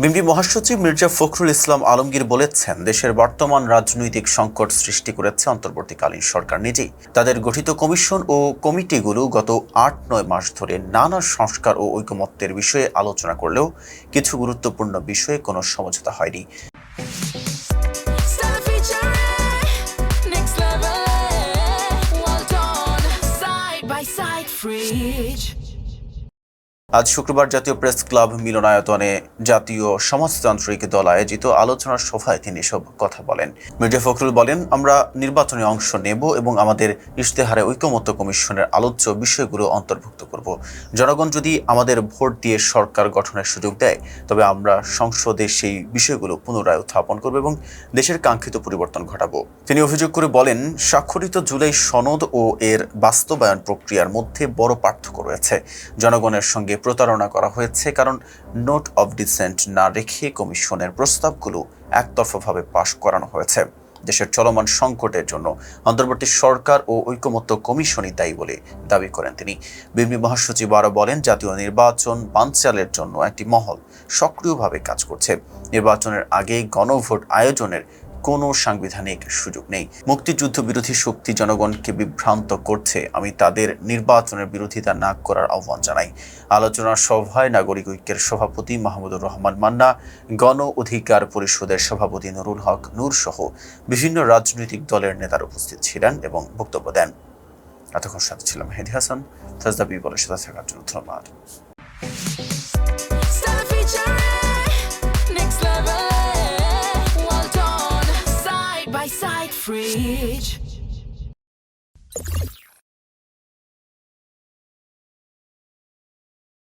BNP মহাসচিব মির্জা ফখরুল ইসলাম আলমগীর বলেছেন, দেশের বর্তমান রাজনৈতিক সংকট সৃষ্টি করেছে অন্তর্বর্তীকালীন সরকার নিজেই তাদের গঠিত কমিশন ও কমিটিগুলো গত আট নয় মাস ধরে নানা সংস্কার ও ঐকমত্যের বিষয়ে আলোচনা করলেও কিছু গুরুত্বপূর্ণ বিষয়ে কোনো সমঝোতা হয়নি fridge. আজ শুক্রবার জাতীয় প্রেস ক্লাব মিলনায়তনে জাতীয় সমাজতান্ত্রিক দল আয়োজিত আলোচনার সভায় তিনি এসব কথা বলেন। মির্জা ফখরুল বলেন, আমরা নির্বাচনে অংশ নেব এবং আমাদের ইশতেহারে ঐকমত্য কমিশনের আলোচ্য বিষয়গুলো অন্তর্ভুক্ত করব। জনগণ যদি আমাদের ভোট দিয়ে সরকার গঠনের সুযোগ দেয়, তবে আমরা সংসদে সেই বিষয়গুলো পুনরায় উত্থাপন করব এবং দেশের কাঙ্ক্ষিত পরিবর্তন ঘটাবো। তিনি অভিযোগ করে বলেন, স্বাক্ষরিত জুলাই সনদ ও এর বাস্তবায়ন প্রক্রিয়ার মধ্যে বড় পার্থক্য রয়েছে। জনগণের সঙ্গে প্রতারণা করা হয়েছে, কারণ নোট অব ডিসেন্ট না রেখে কমিশনের প্রস্তাবগুলো একতরফাভাবে পাশ করানো হয়েছে। দেশের চলমান সংকটের জন্য অন্তর্বর্তী সরকার ও ঐকমত্য কমিশনই দায়ী বলে দাবি করেন তিনি। বিএনপি মহাসচিব আরও বলেন, জাতীয় নির্বাচন বানচালের জন্য একটি মহল সক্রিয়ভাবে কাজ করছে। নির্বাচনের আগে গণভোট আয়োজনের কোনো সাংবিধানিক সুযোগ নেই। মুক্তিযুদ্ধ বিরোধী শক্তি জনগণকে বিভ্রান্ত করছে। আমি তাদের নির্বাচনের বিরোধিতা না করার আহ্বান জানাই। আলোচনা সভায় নাগরিক ঐক্যের সভাপতি মাহমুদুর রহমান মান্না, গণ অধিকার পরিষদের সভাপতি নুরুল হক নূর সহ বিভিন্ন রাজনৈতিক দলের নেতারা উপস্থিত ছিলেন এবং বক্তব্য দেন। এতক্ষণ সাথে ছিলাম মেহেদি হাসান। থাকার জন্য ধন্যবাদ। Reach.